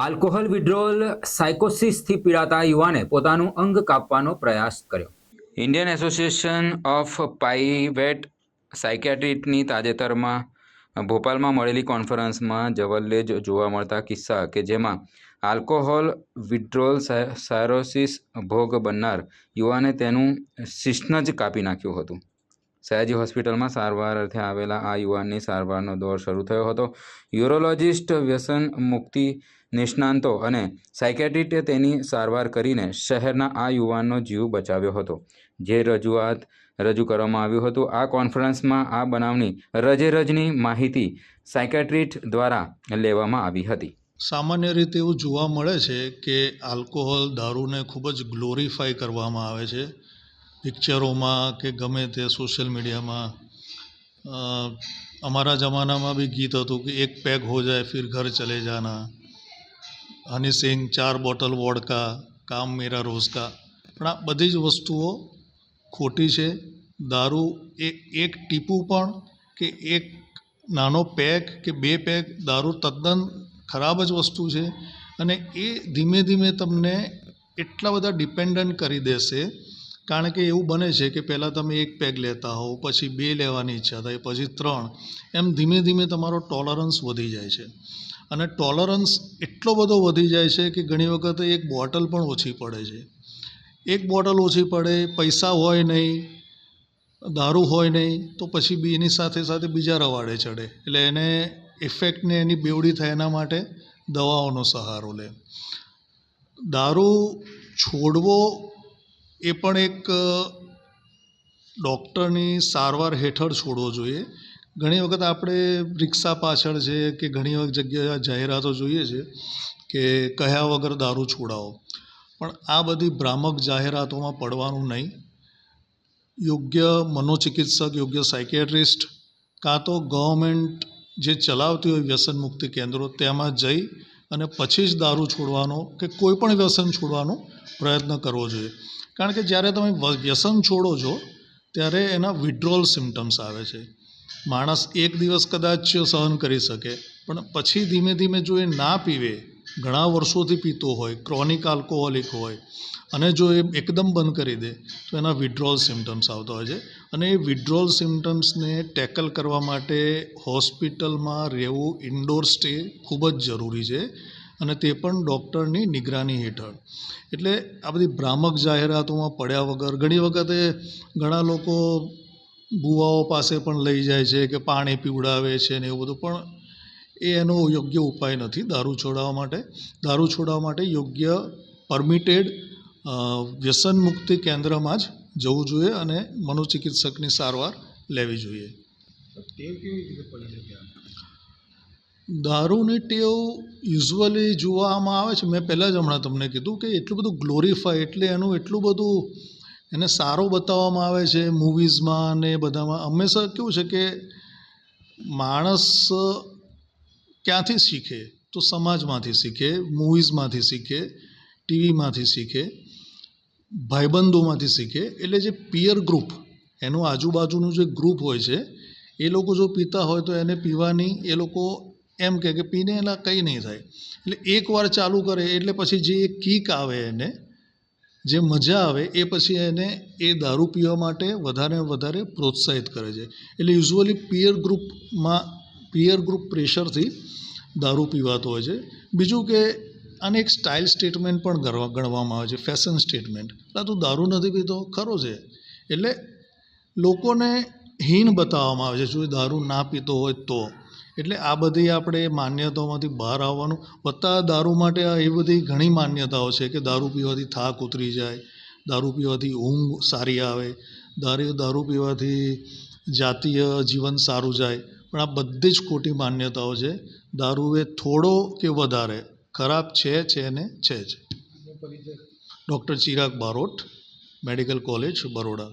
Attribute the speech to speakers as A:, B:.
A: Alcohol withdrawal સાયકોસિસથી પીડાતા યુવાને પોતાનું અંગ કાપવાનો પ્રયાસ કર્યો. ઇન્ડિયન એસોસિએશન ઓફ પાઇવેટ સાયકેટ્રિસ્ટની તાજેતરમાં ભોપાલમાં મળેલી કોન્ફરન્સમાં જવલ્લે જ જોવા મળતા કિસ્સા કે જેમાં આલ્કોહોલ વિડ્રોલ સાયરોસિસ ભોગ બનનાર યુવાને તેનું શિશ્ન જ કાપી નાખ્યું હતું. સયાજી હોસ્પિટલમાં સારવાર અર્થે આવેલા આ યુવાનની સારવારનો દોર શરૂ થયો હતો. યુરોલોજિસ્ટ વ્યસન મુક્તિ નિષ્ણાંતો અને સાયકેટ્રિસ્ટે તેની સારવાર કરીને શહેરના આ યુવાનનો જીવ બચાવ્યો હતો. જે રજૂઆત રજૂ કરવામાં આવ્યું હતું, આ કોન્ફરન્સમાં આ બનાવની રજેરજની માહિતી સાયકેટ્રિસ્ટ દ્વારા લેવામાં આવી હતી.
B: સામાન્ય રીતે એવું જોવા મળે છે કે આલ્કોહોલ દારૂને ખૂબ જ ગ્લોરીફાઈ કરવામાં આવે છે. પિક્ચરોમાં કે ગમે તે સોશિયલ મીડિયામાં અમારા જમાનામાં બી ગીત હતું કે એક પેગ હો જાય, ફિર ઘર ચલે જાના. હની સિંગ ચાર બોટલ વોડકા, કામ મેરા રોઝકા. પણ આ બધી જ વસ્તુઓ ખોટી છે. દારૂ એ એક ટીપું પણ કે એક નાનો પેક કે બે પેક દારૂ તદ્દન ખરાબ જ વસ્તુ છે. અને એ ધીમે ધીમે તમને એટલા બધા ડિપેન્ડન્ટ કરી દેશે કારણ કે એવું બને છે કે પહેલાં તમે એક પેગ લેતા હોવ, પછી બે લેવાની ઈચ્છા થાય, પછી ત્રણ, એમ ધીમે ધીમે તમારો ટોલરન્સ વધી જાય છે. અને ટોલરન્સ એટલો બધો વધી જાય છે કે ઘણી વખત એક બોટલ પણ ઓછી પડે છે. એક બોટલ ઓછી પડે, પૈસા હોય નહીં, દારૂ હોય નહીં, તો પછી બી એની સાથે સાથે બીજા રવાડે ચડે. એટલે એને ઇફેક્ટને એની બેવડી થાય એના માટે દવાઓનો સહારો લે. દારૂ છોડવો એ પણ એક ડૉક્ટરની સારવાર હેઠળ છોડવો જોઈએ. ઘણી વખત આપણે રિક્ષા પાછળ છે કે ઘણી વખત જગ્યાએ જાહેરાતો જોઈએ છે કે કહ્યા વગર દારૂ છોડાવો. પણ આ બધી ભ્રામક જાહેરાતોમાં પડવાનું નહીં. યોગ્ય મનોચિકિત્સક, યોગ્ય સાયકેટ્રિસ્ટ, કાં તો ગવર્મેન્ટ જે ચલાવતી હોય વ્યસન મુક્તિ કેન્દ્રો, તેમાં જઈ અને પછી જ દારૂ છોડવાનો કે કોઈ પણ વ્યસન છોડવાનો પ્રયત્ન કરવો જોઈએ. કારણ કે જ્યારે તમે વ્યસન છોડો છો, ત્યારે એના વિડ્રોલ સિમ્ટમ્સ આવે છે. માણસ એક દિવસ કદાચ સહન કરી શકે, પણ પછી ધીમે ધીમે જો એ ના પીવે ઘણા વર્ષોથી પીતો હોય, ક્રોનિક આલ્કોહોલિક હોય, અને જો એ એકદમ બંધ કરી દે, તો એના વિડ્રોલ સિમ્ટમ્સ આવતા હોય છે. અને એ વિડ્રોલ સિમ્ટમ્સને ટેકલ કરવા માટે હોસ્પિટલમાં રહેવું ઇન્ડોર સ્ટે ખૂબ જ જરૂરી છે, અને તે પણ ડૉક્ટરની નિગરાની હેઠળ. એટલે આ બધી ભ્રામક જાહેરાતોમાં પડ્યા વગર, ઘણી વખતે ઘણા લોકો ભુવાઓ પાસે પણ લઈ જાય છે કે પાણી પીવડાવે છે ને એવું બધું, પણ એ એનો યોગ્ય ઉપાય નથી દારૂ છોડાવવા માટે. દારૂ છોડાવવા માટે યોગ્ય પરમિટેડ વ્યસન મુક્તિ કેન્દ્રમાં જ જવું જોઈએ અને મનોચિકિત્સકની સારવાર લેવી જોઈએ. દારૂની ટેવ યુઝ્યુઅલી જોવામાં આવે છે. મેં પહેલાં જ હમણાં તમને કીધું કે એટલું બધું ગ્લોરીફાય એટલે એનું એટલું બધું એને સારો બતાવવામાં આવે છે મૂવીઝમાં ને એ બધામાં. હંમેશા કેવું છે કે માણસ ક્યાંથી શીખે? તો સમાજમાંથી શીખે મૂવીઝમાંથી શીખે ટીવીમાંથી શીખે, ભાઈબંધોમાંથી શીખે. એટલે જે પિયર ગ્રુપ એનું આજુબાજુનું જે ગ્રુપ હોય છે, એ લોકો જો પીતા હોય તો એને પીવાની, એ લોકો એમ કહે કે પીને એના કંઈ નહીં થાય. એટલે એકવાર ચાલુ કરે, એટલે પછી જે કીક આવે એને, જે મજા આવે, એ પછી એને એ દારૂ પીવા માટે વધારે વધારે પ્રોત્સાહિત કરે છે. એટલે યુઝ્યુઅલી પિયર ગ્રુપમાં પિયર ગ્રુપ પ્રેશરથી દારૂ પીવાતો હોય છે. બીજું કે અને એક સ્ટાઇલ સ્ટેટમેન્ટ પણ ગણવા, ગણવામાં આવે છે ફેશન સ્ટેટમેન્ટ એટલે તું દારૂ નથી પીતો, ખરો છે. એટલે લોકોને હીન બતાવવામાં આવે છે, જો દારૂ ના પીતો હોય તો. એટલે આ બધી આપણે માન્યતાઓમાંથી બહાર આવવાનું. વત્તા દારૂ માટે આ એ બધી ઘણી માન્યતાઓ છે કે દારૂ પીવાથી થાક ઉતરી જાય, દારૂ પીવાથી ઊંઘ સારી આવે, દારૂ દારૂ પીવાથી જાતીય જીવન સારું જાય. પણ આ બધી જ ખોટી માન્યતાઓ છે. દારૂ એ થોડો કે વધારે ખરાબ છે છે ને છે જ. Doctor Chirag Barot medical college Baroda.